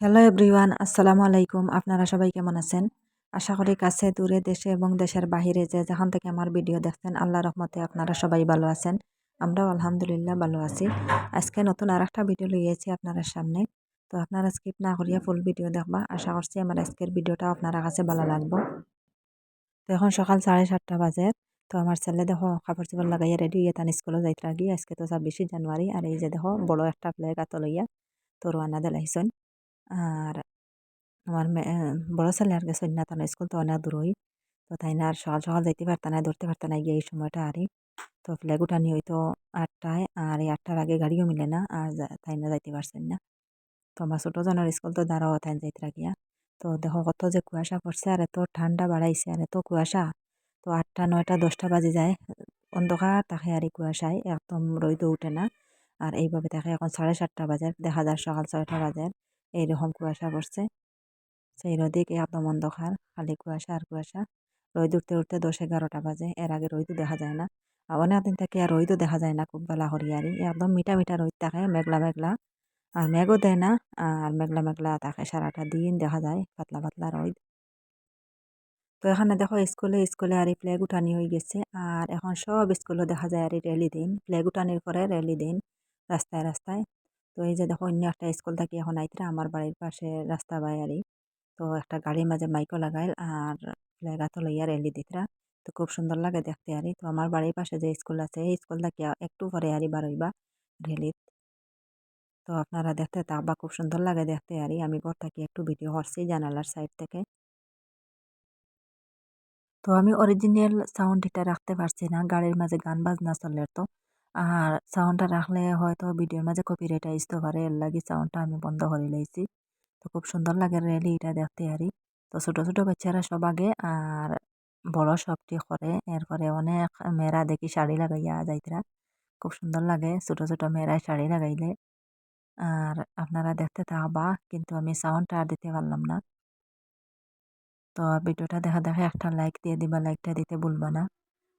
Hello everyone আসসালামু আলাইকুম আপনারা সবাই কেমন আছেন? আশা করি কাছে, দূরে, দেশে এবং দেশের বাহিরে যে যেখান থেকে আমার ভিডিও দেখছেন আল্লাহ রহমতে আপনারা সবাই ভালো আছেন। আমরাও আলহামদুলিল্লাহ ভালো আছি। আজকে নতুন আর একটা ভিডিও লইয়েছি আপনারা সামনে। তো আপনারা স্কিপ না করিয়া ফুল ভিডিও দেখবা। আশা করছি আমার আজকের ভিডিওটা আপনারা কাছে ভালো লাগবো। তো এখন সকাল সাড়ে সাতটা বাজে। তো আমার ছেলে দেখো, কাপড় চোপড় লাগাইয়া রেডি হইয়া তান স্কুলে যাইতে লাগি। আজকে তো ছাব্বিশে জানুয়ারি। আর এই যে দেখো, বড় একটা ফ্ল্যাগ আত লইয়া তো রোয়ানা দিলাইছন। আর আমার বড় ছেলে আর গেছে না তার স্কুল তো অনেক দূরই তো তাই না আর সকাল সকাল যাইতে পারত না ধরতে পারত না গিয়ে এই সময়টা আরই তো ফ্ল্যাগ উঠানি হয়তো আটটায় আর এই আটটার আগে গাড়িও মিলে না আর তাই না যাইতে পারছেন না তো আমার ছোটো জনের স্কুল তো দাঁড়াও তাই যাইতে রাখিয়া তো দেখো কত যে কুয়াশা পড়ছে আর এত ঠান্ডা বাড়াইছে আর এত কুয়াশা তো আটটা নয়টা দশটা বাজে যায় অন্ধকার থাকে আর এই কুয়াশায় একদম রইদ উঠে না আর এইভাবে থাকে এখন সাড়ে সাতটা বাজে দেখা যায় সকাল ছয়টা বাজে এইরকম কুয়াশা পড়ছে। সেই রোদিক একদম অন্ধকার খালি কুয়াশা আর কুয়াশা। রোদ উঠতে উঠতে দশ এগারোটা বাজে, এর আগে রোদও দেখা যায় না। অনেক দিন থেকে আর রোদও দেখা যায় না খুব বেলা হরিয়ারি একদম মিঠা মিঠা রোদ থাকে, মেঘলা মেঘলা। আর মেঘও দেয় না, আর মেঘলা মেঘলা থাকে সারাটা দিন দেখা যায়, পাতলা পাতলা রোদ। তো এখানে দেখো স্কুলে স্কুলে আর এই ফ্ল্যাগ উঠানি হয়ে গেছে। আর এখন সব স্কুলে দেখা যায় আর এই র্যালি দিন। ফ্ল্যাগ উঠানির পরে র্যালি দিন, রাস্তায় রাস্তায়। তো এই যে দেখো, অন্য একটা স্কুল থাকি এখন আইতরা আমার বাড়ির পাশে রাস্তা বাইয়ারি। তো একটা গাড়ির মাঝে মাইকও লাগাইল আর ফ্ল্যাগ তো লইয়া র্যালি দিতরা। তো খুব সুন্দর লাগে দেখতে আরি তো আমার বাড়ির পাশে যে স্কুল আছে, এই স্কুল থাকি একটু পরে আরি বারইবা র্যালিত তো আপনারা দেখতে থাকবা খুব সুন্দর লাগে দেখতে আরি আমি ঘর থাকি একটু ভিডিও করছি জানালার সাইড থেকে। তো আমি অরিজিনাল সাউন্ড এটা রাখতে পারছি না। গাড়ির মাঝে গান বাজনা চলে তো। আর সাউন্ডটা রাখলে হয়তো ভিডিওর মাঝে কপিরাইট আসতে পারে, এর লাগি সাউন্ডটা আমি বন্ধ করে লাইছি। তো খুব সুন্দর লাগে রেলি এটা দেখতে আরি তো ছোটো ছোটো বাচ্চারা সব আগে আর বড় সবটি করে, এরপরে অনেক মেয়েরা দেখি শাড়ি লাগাইয়া যাইতরা। খুব সুন্দর লাগে ছোটো ছোটো মেয়েরা শাড়ি লাগাইলে। আর আপনারা দেখতে থাকবা কিন্তু আমি সাউন্ডটা আর দিতে পারলাম না। তো ভিডিওটা দেখা দেখা একটা লাইক দিয়ে দিবা লাইকটা দিতে ভুলবা না।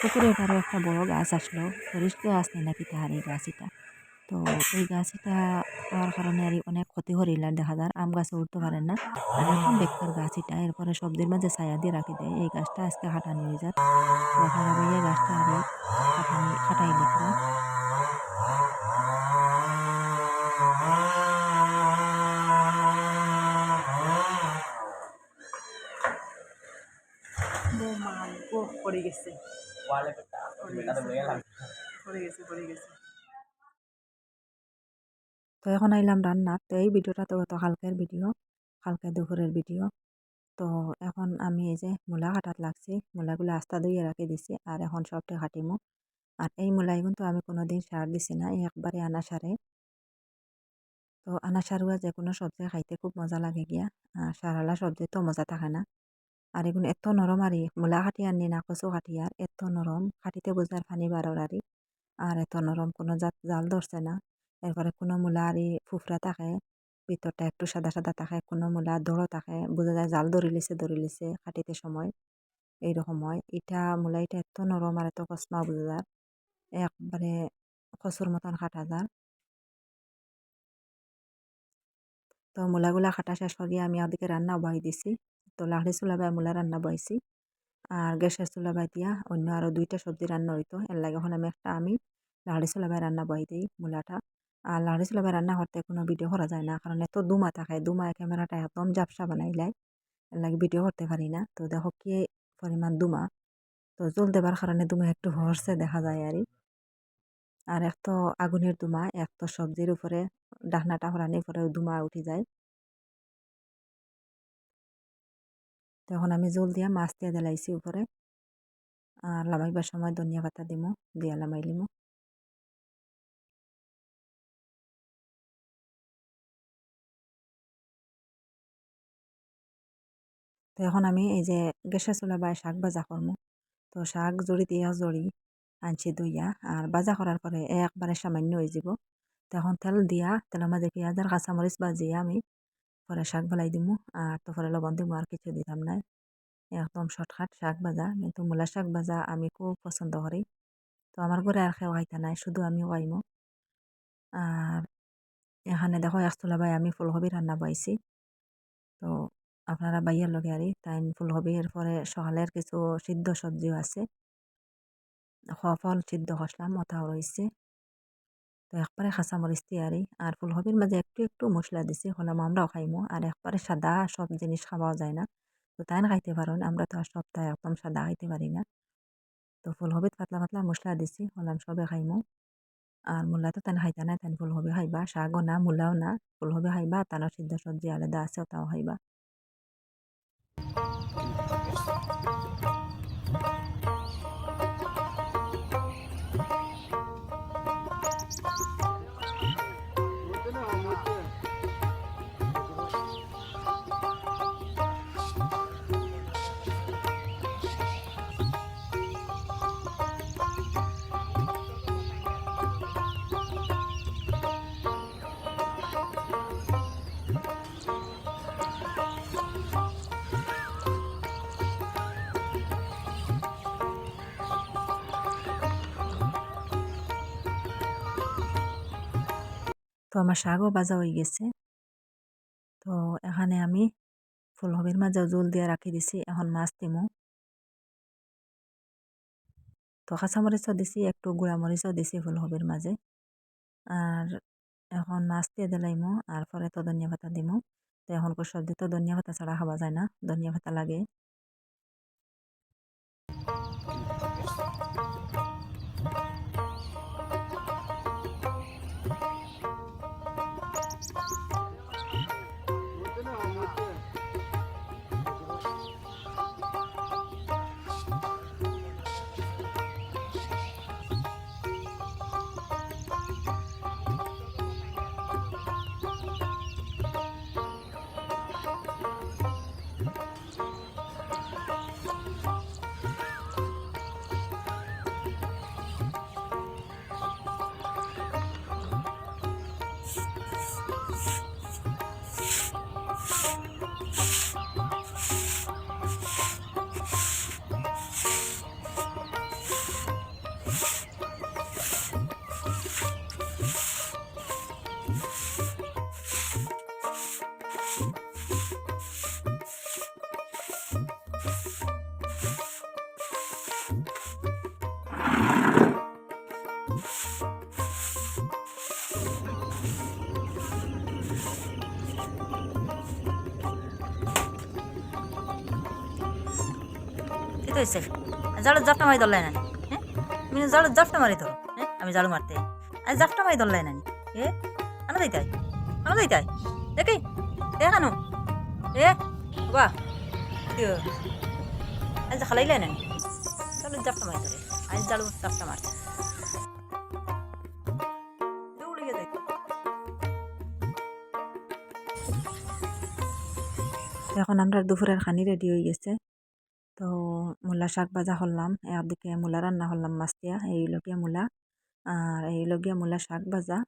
পুকুরের পাড়ে একটা বড় গাছ আসলো। সরিষ গাছ নেই নাকি তাহার এই গাছ এটা তো এই গাছ এটা হওয়ার কারণে আর অনেক ক্ষতি করিলার দেখা যায়। আম গাছে উঠতে পারেন না। আর এখন বেকার গাছ এটা এরপরে সবজির মাঝে ছায়া দিয়ে রাখি দেয়। এই গাছটা আজকে হাঁটানি হয়ে যায় তো আপনারা ভাইয়া গাছটা আর হাঁটাই গেলাম পড়ে গেছে। তো এখন আইলাম রান্নার। তো এই ভিডিওটা তো গত কালকের ভিডিও কালকে দুপুরের ভিডিও। তো এখন আমি এই যে মূলা কাটাত লাগছি, মূলাগুলো আস্তা ধুয়ে রাখি দিছি, আর এখন সবটা কাটিমো। আর এই মূলাই কিন্তু আমি কোনোদিন সার দিছি না, এই একবারে আনা সারে। তো আনা সারুয়া যে কোনো সবজি খাইতে খুব মজা লাগে গিয়া। সারালা সবজি তো মজা থাকে না। আর এগুলো এত নরম আরি, মূলা কাটি আনি না কচু কাটি আর এত নরম কাটিতে বোঝার ফানি বারোর আরি। আর এত নরম কোনো জাত জাল ধরছে না। এরপরে কোনো মূলা আরি ফুফরা থাকে ভিতরটা একটু সাদা সাদা থাকে কোনো মূলা দড়ো থাকে বোঝা যায় জাল ধরি লিছে ধরি লিছে কাটিতে সময়। এইরকম হয়। ইটা মূলা এটা এত নরম আর এত কসমা বোঝা যায়। একবারে কচুর মতন কাটা যায়। তো মূলাগুলা কাটা শেষ করিয়া আমি ওদিকে রান্না বহাই দিছি। তো লাহড়ি চুলা বাই মূলা রান্না বহাইছি আর গ্যাসের চুলা বাই দিয়া অন্য আরও দুইটা সবজি রান্না হইতো। এর লাগে হলে আমি একটা আমি লাহড়ি চুলা বাই রান্না বহাই দিই মূলাটা। আর লাহড়ি চুলা বাই রান্না করতে কোনো ভিডিও করা যায় না, কারণ এত দুমা থাকে দুমায় ক্যামেরাটা একদম জাপসা বানাইলাই এর লাগে ভিডিও করতে পারি না। তো দেখো কি পরিমাণ দুমা। তো জল দেবার কারণে দুমা একটু হরছে দেখা যায় আর আর এক তো আগুনের দুমা, এক তো সবজির উপরে ডাহনাটা হরানির পরে দুমা উঠে যায়। তখন আমি জল দিয়া মাছ দিয়া দিলাইছি উপরে। আর লামাইবার সময় ধনিয়া পাতা দিমু, দিয়া লামাই লিমু। তো এখন আমি এই যে গ্যাসের চুলা বাই শাক ভাজা করমু। তো শাক জড়ি দিয়া জড়ি আনছি দইয়া আর ভাজা করার পরে একবারে সামান্য হয়ে যাব তখন তেল দিয়া, তেলের মাঝে পেঁয়াজ আর কাঁচামরিচ বাজিয়ে আমি পরে শাক বালাই দিমু। আর তো পরে লবণ দিমু আর কিছু দিতাম নাই একদম শর্টকাট শাক ভাজা। কিন্তু মূলা শাক ভাজা আমি খুব পছন্দ করি। তো আমার ঘরে আর কেউ খাইতে নাই, শুধু আমি খাইমু আর এখানে দেখো, একতলা বাই আমি ফুলকপি রান্না পাইছি তো আপনারা বাইয়ার লগে আরি তাই ফুলকপির পরে সকালের কিছু সিদ্ধ সবজিও আছে। ফল সিদ্ধ কষলাম ওটাও রয়েছে তো একবারে কাঁচামরিচ দিয়ারি আর ফুলকপির মাঝে একটু একটু মশলা দিছি হলাম আমরাও খাইমো। আর একবারে সাদা সব জিনিস খাওয়াও যায় না। তো তাই না খাইতে পারেন আমরা তো আর সপ্তাহে একদম সাদা খাইতে পারি না। তো ফুলকপিত পাতলা পাতলা মশলা দিছি হলাম সবে খাইমু। আর মূলা তো তাই খাইতে নাই, তাই ফুলকপি খাইবা। শাকও না, মূলাও না। ফুলকপি খাইবা তানোর সিদ্ধ সবজি আলাদা আছে, ওটাও খাইবা। তো আমার শাকও ভাজা হয়ে গেছে। তো এখানে আমি ফুলকপির মাঝেও জল দিয়ে রাখি দিছি, এখন মাছ দিমু। তো কাঁচামরিচও দিছি, একটু গুঁড়ামরিচও দিছি ফুলকপির মাঝে। আর এখন মাছ দিয়ে দিলাইমু, আর পরে তো ধনিয়া পাতা দিমু। তো এখন সবজি তো ধনিয়া পাতা ছাড়া খাওয়া যায় না, ধনিয়া পাতা লাগে। হয়েছে জাড়ু জাপটা মারি ধরলাই না হ্যাঁ? তুমি জাড়ু জাপটা মারি ধরো হ্যাঁ? আমি জাড়ু মারতে আজ জাপটা মারি ধরলাই না এ? আনো দিতাই আনো দিতাই দেখি দেখানো এ? বাহ আজ খালাইলে না জাড়ু জাপটা মারি ধরে, আজ জাড়ু জাপটা মারছে এখন আমরা দুপুরের খানি রেডি হয়ে গেছে। মূলা শাক ভাজা করলাম একদিকে মূলা রান্না করলাম মাছ দিয়া এই লগিয়া মূলা, আর এই লগিয়া মূলা শাক ভাজা।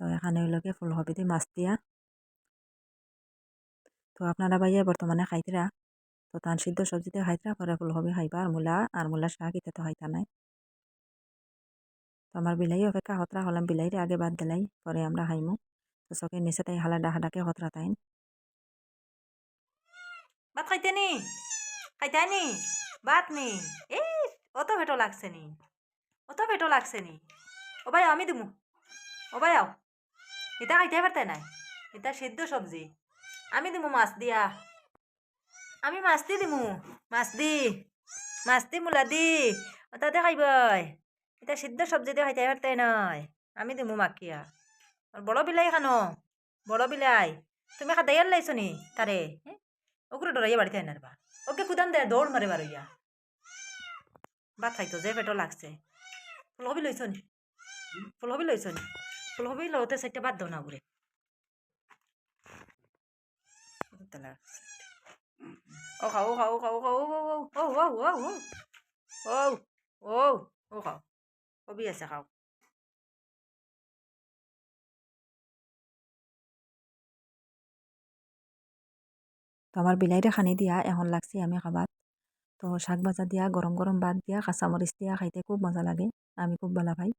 তো এখানে ওই লগে ফুলকপি দিয়ে মাছ দিয়া তো আপনারা ভাইয়া বর্তমানে খাইতরা, তো তান সিদ্ধ সবজিতে খাইতরা, পরে ফুলকপি খাইবা, আর মূলা আর মূলা শাক এটা তো খাইতা নাই। তো আমার বিলাই অপেক্ষা হতরা হলাম, বিলাইরে আগে বাদ দিলাই, পরে আমরা খাইমু। তো চকে নিচে তাই হালা ডাহা ডাকে হতরা তাইন। ভাত খাইতে নি খাইতে নি? ভাত নি? এই অত ভেটো লাগছে নি। অত ভেটো লাগছে নি। ও ভাই আমি দিমু। ও ভাই আও। এটা খাইতে পারতে নাই। এটা সিদ্ধ সবজি আমি দিমু মাছ দিয়া। আমি মাছ দি দিমু। মাছ দি। মাছ দি মূলা দি। ওটাতে খাইবই। এটা সিদ্ধ সবজি দিয়ে খাইতে পারতে নয় আমি দিমু মাকিয়া আর বড় বিলাই খানো। বড় বিলাই তুমি খাতে লাইছো নি তারে ওগুলো ডরাইয়া বাড়িতে আনার বা ওকে কুদান দে দৌড় মারে বারো ইয়া। বা খাই তো যে পেটো লাগছে। ফুলহবি লৈছ নি? ফুলহবি লৈছ নি? ফুলহবি লওঁতে চাইটা বাদ দনা বুলি। অ খাও খাও খাও খাও ঔ ঔ ঔ ঔ ঔ ঔ ঔ ঔ ঔ কবি আছে খাওক। তো আমার বিলাইরে খানি দিয়া, এখন লাগছি আমি খাবার তো শাক ভাজা দিয়া গরম গরম ভাত দিয়া কাঁচামরিচ দিয়া, খাইতে খুব মজা লাগে, আমি খুব ভালো পাই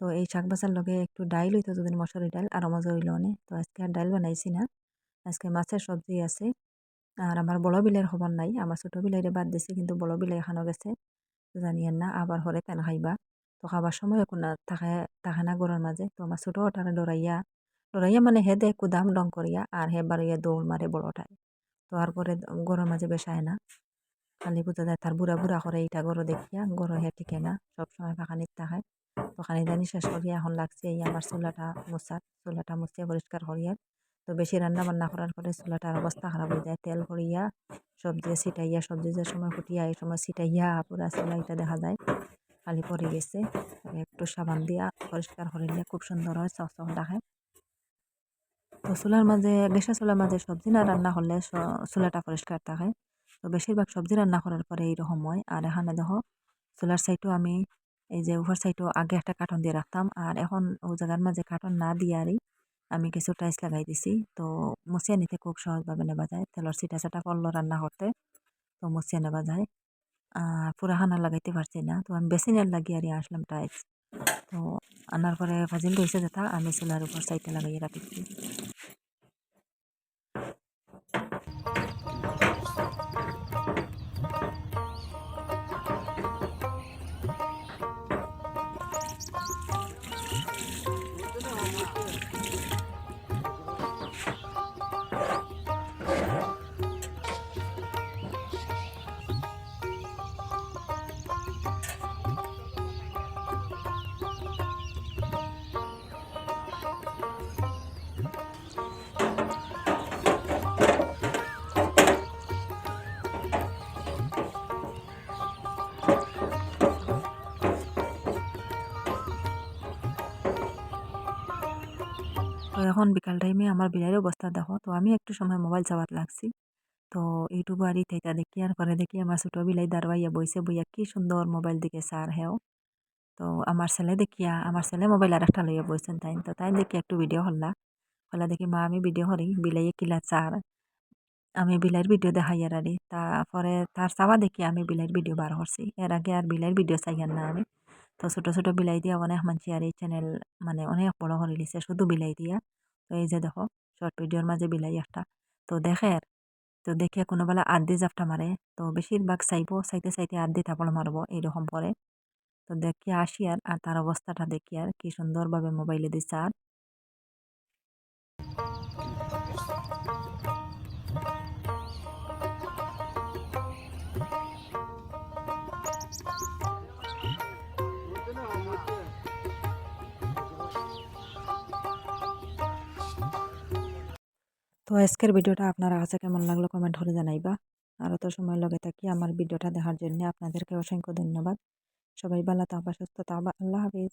তো এই শাক ভাজার লগে একটু ডাইল হইতো যদি মসুরি ডাল আরও মজা হইল অনে তো আজকে আর ডাইল বানাইছি না, আজকে মাছের সবজি আছে। আর আমার বড় বিলের খবর নাই আমার ছোট বিলাইরে বাদ দিছি, কিন্তু বড় বিলাই এখানো গেছে জানিয়েন না আবার হরে তেন খাইবা। তো খাবার সময় কোনো থাকে থাকে না গরুর মাঝে তো আমার ছোট ওটারে ডরাইয়া ডরাইয়া মানে হে দেয় কুদাম ডং করিয়া আর হে বারইয়া দৌড় মারে বড়টায় তো আর করে গরুর মাঝে বেসায় না। খালি বুঝা যায় তার বুড়া বুড়া করে এইটা গরু দেখিয়া গরু হে টিকে না, সবসময় ফাঁকানিত থাকে তো খানি দানি শেষ করিয়া এখন লাগছে এই আমার চুলাটা মোছাত চুলাটা মুছিয়া পরিষ্কার করিয়া। তো বেশি রান্না বান্না করার পরে চুলাটার অবস্থা খারাপ হয়ে যায়। তেল করিয়া সবজি ছিটাইয়া, সবজি যে সময় ফুটিয়া, এই সময় ছিটাইয়া পুরা চুলাইটা দেখা যায়। খালি পরে গেছে, একটু সাবান দিয়া পরিষ্কার করিলে খুব সুন্দর হয় চক চক দেখে তো চুলার মাঝে, গ্যাসের চুলার মাঝে সবজি না রান্না করলে চুলাটা পরিষ্কার থাকে। তো বেশিরভাগ সবজি রান্না করার পরে এইরকম হয়। আর এখানে দেখো, চুলার সাইডও আমি এই যে উপর সাইডও আগে একটা কার্টন দিয়ে রাখতাম। আর এখন ও জায়গার মাঝে কার্টন না দিয়ারই আমি কিছু টাইলস লাগাই দিছি। তো মুছিয়ে নিতে খুব সহজভাবে নেওয়া যায়। তেলর সিটা চাটা করল রান্না করতে, তো মুছিয়ে নেওয়া যায়। আর পুরা খানা লাগাইতে পারছি না। তো আমি বেসিনের লাগিয়ে আর আসলাম টাইলস তো আনার পরে ফাজিল রয়েছে যেটা, আমি চুলার উপর সাইডে লাগাইয়ে রাখছি। তো এখন বিকাল টাইমে আমার বিড়ালের অবস্থা দেখো, তো আমি একটু সময় মোবাইল চালাতে লাগছি। তো ইউটিউব আর ইটা দেখি, আর করে দেখি আমার ছোট বিলাই দাঁড়াইয়া বইছে, বইয়া কি সুন্দর মোবাইল দিকে সার হেও। তো আমার ছেলে দেখিয়া, আমার ছেলে মোবাইল আর একটা লইয়া বইছেন তাই তো তাই দেখি একটু ভিডিও হল্লা। হল্লা দেখি, মা, আমি ভিডিও করি, বিলাইয়ে কিলা চার আমি বিলাইয়ের ভিডিও দেখাই আর আরে তারপরে তার চাওয়া দেখি, আমি বিলাইয়ের ভিডিও বার করছি। এর আগে আর বিলাইয়ের ভিডিও চাইয়ার না আমি। তো ছোট ছোট বিলাই দিয়া অনেক মানুষ আর এই চ্যানেল মানে অনেক বড় করে লিছে শুধু বিলাই দিয়া। এই যে দেখো শর্ট ভিডিওর মাঝে বিলাই একটা। তো দেখে তো দেখে কোনোবেলা বেলা জাপটা মারে, তো বেশিরভাগ চাইব, চাইতে চাইতে আদ্দি থাপল মারব এইরকম করে। তো দেখি আসি আর আর তার অবস্থাটা দেখি আর কি সুন্দরভাবে মোবাইলে দিচ্ছে আর। তো আজকের ভিডিওটা আপনারা কাছে কেমন লাগল কমেন্ট করে জানাইবা। আর তো সময় লগে থাকি আমার ভিডিওটা দেখার জন্য আপনাদেরকে অসংখ্য ধন্যবাদ। সবাই ভালো থাকবা, সুস্থ থাকবা, আল্লাহ হাফিজ।